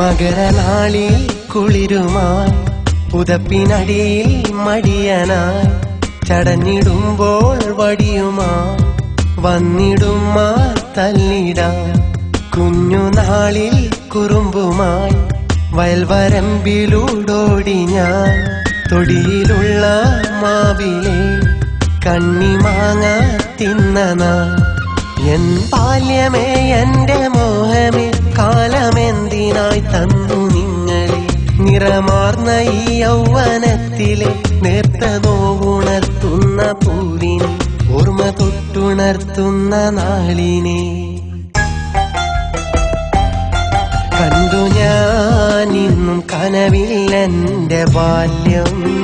മകരനാളിൽ കുളിരുമാൻ പുതപ്പിനടിയിൽ മടിയനായി ചടഞ്ഞിടുമ്പോൾ വടിയുമാ വന്നിടുമ്മ തല്ലിടാൻ കുഞ്ഞുനാളിൽ കുറുമ്പുമായി വയൽവരമ്പിലൂടോടി ഞാൻ തൊടിയിലുള്ള മാവിലെ കണ്ണിമാങ്ങ തിന്നനാ എൻ ബാല്യമേ എന്റെ മോഹമേ നിറമാർന്ന ഈ യൗവനത്തിലെ നേർത്ത നോവുണർത്തുന്ന പൂവിനെ ഓർമ്മ തൊട്ടുണർത്തുന്ന നാളിനെ. കണ്ടു ഞാൻ ഇന്നും കനവില്ലെന്റെ ബാല്യം.